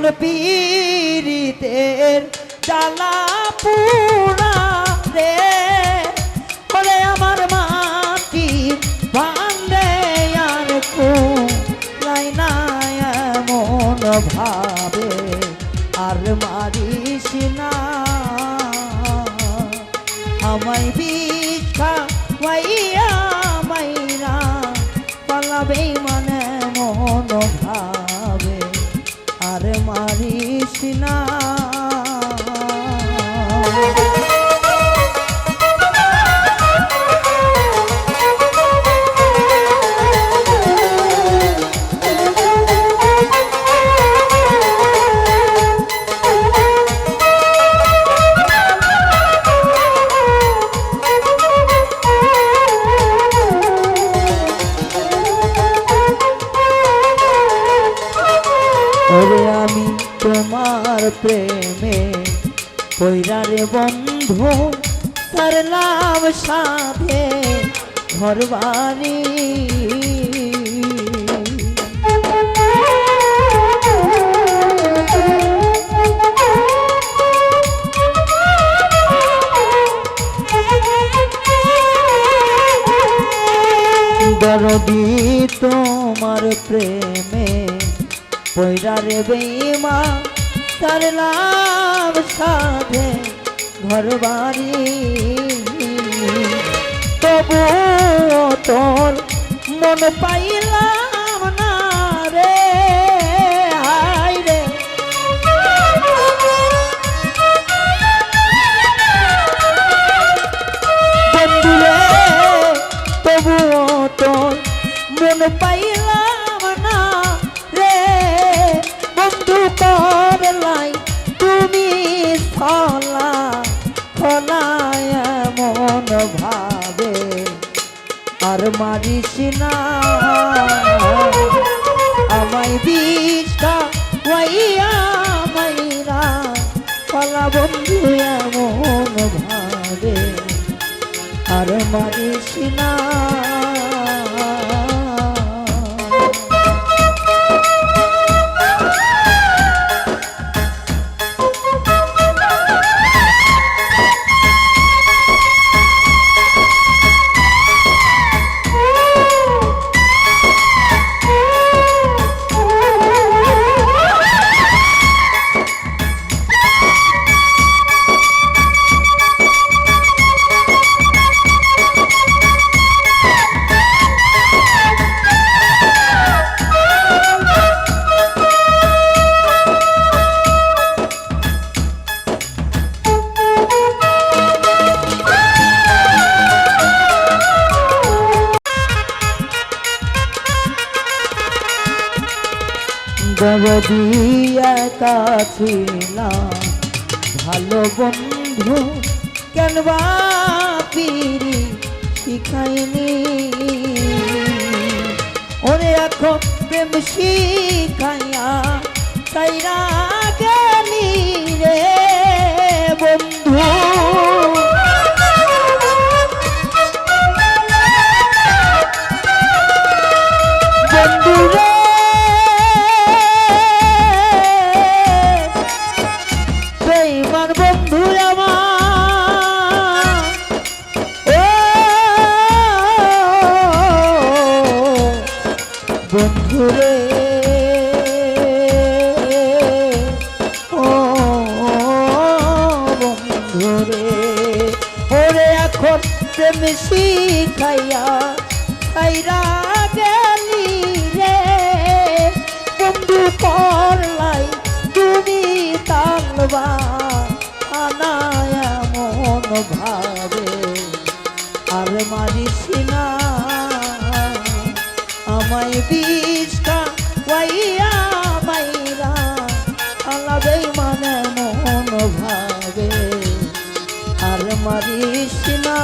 মন পীড়িতের জ্বালা পুরা রে। আমার মাটি ভাঙে আর কুলাই না এমন ভাবে, আর মারিস না। আমায় তোমার প্রেমে কইরারে বন্ধু সারলাম সাথে ঘরবাড়ি। দরদি তোমার প্রেমে পয়রারে বেমা সারলাম সাধে ঘর বাড়ি তবু তোর মন পাইলাম ছলা খলায় মন ভাবে, আর মারিস না। আমায় বিষটা ওয়াইয়া মাইরা কলা বন্ধু এমন ভাবে, আর মারিস না। দরদি একা ছিলাম ভালো বন্ধু কেন পিড়ি শিখাইনি ওরে এখন প্রেম শিখাইয়া তাইরা বেইমান বন্ধু আমার। ও, বন্ধু রে। ও, বন্ধু রে। ওরে এখন প্রেম শিখাইয়া খাইরা গেলি রে। বন্ধু করলাই তুমি তালবা আনায় মন ভাবে আর মারিস না আমায় বিষটা ওয়াইয়া মাইরা আলাদে মানে মন ভাবে আর মারিস না।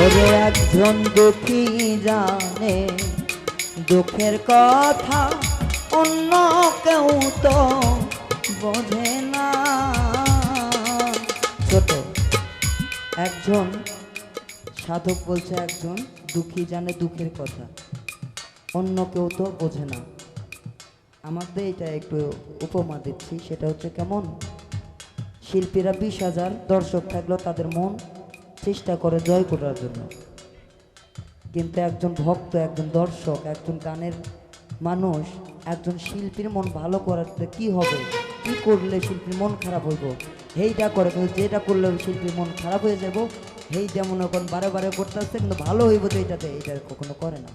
ওরে একজন দুঃখী জানে, দুঃখের কথা অন্য কেউ তো বোঝে না। ছোট একজন, সাধক বলছে একজন, দুঃখী জানে দুঃখের কথা, অন্য কেউ তো বোঝে না। আমাদের এটা একটু উপমা দিচ্ছি, সেটা হচ্ছে কেমন? শিল্পীরা বিশ হাজার দর্শক থাকলেও তাদের মন চেষ্টা করে জয় করার জন্য। কিন্তু একজন ভক্ত, একজন দর্শক, একজন গানের মানুষ, একজন শিল্পীর মন ভালো করাতে কি হবে? কি করলে শিল্পীর মন খারাপ হইব? হেইটা করে কিন্তু যেটা করলে শিল্পীর মন খারাপ হয়ে যাব হেইটা মনে করেন বারে বারে করতে আসছে কিন্তু ভালো হইব তো এইটাতে, এইটা কখনো করে না।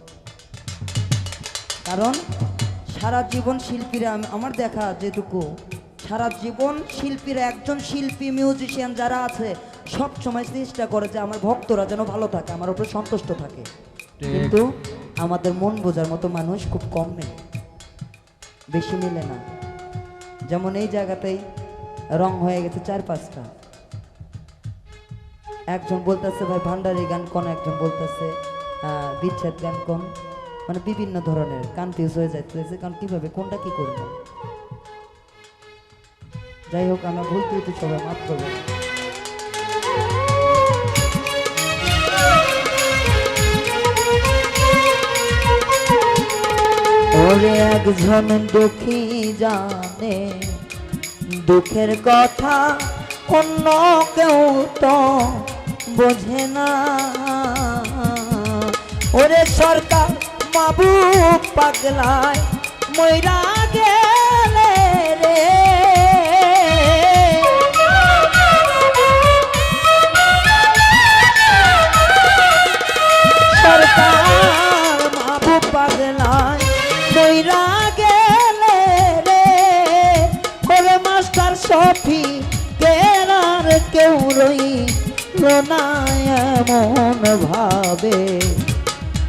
কারণ সারা জীবন শিল্পীরা আমার দেখা যেটুকু, সারা জীবন শিল্পীরা একজন শিল্পী, মিউজিশিয়ান যারা আছে সব সময় চেষ্টা করে যে আমার ভক্তরা যেন ভালো থাকে আমার উপরে সন্তুষ্ট থাকে। কিন্তু আমাদের মন বোঝার মতো মানুষ খুব কম নেই বেশি মিলে না। যেমন এই জায়গাতেই রং হয়ে গেছে চার পাঁচটা। একজন বলতেছে ভাই ভান্ডারি গান কোন? একজন বলতেছে বিচ্ছেদ গান কোন? মানে বিভিন্ন ধরনের কনফিউজ হয়ে যাইতেছে কারণ কীভাবে কোনটা কি করব? যাই হোক আমরা ভুল ত্রুটি সবাই মাফ করব ওরে একজন দুঃখী জানে, দুঃখের কথা অন্য কেউ তো বোঝে না। ওরে সরকার মাবুক পাগলায় ময়রা গেলে রে। সরকার কেরার কেউ রই না এমন ভাবে।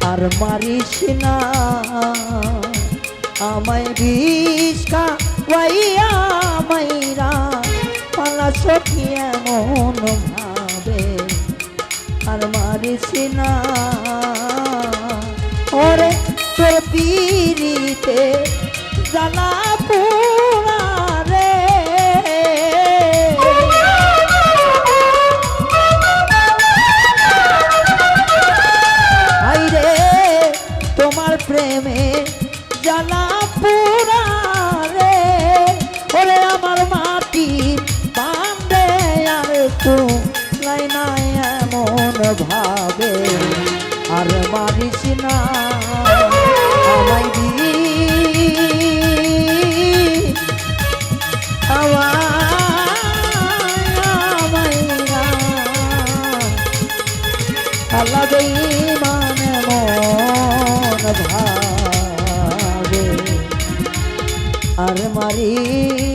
আর মারিস না, আমায় বিষকা ওয়াইয়া মাইরা, পালা সখী এমন ভাবে। আর মারিস না, ওরে তোর পিড়িতে জ্বালা ভাবে আর মারিস না আমায় দি আল্লাহ মানে মন ভাবে আর মারি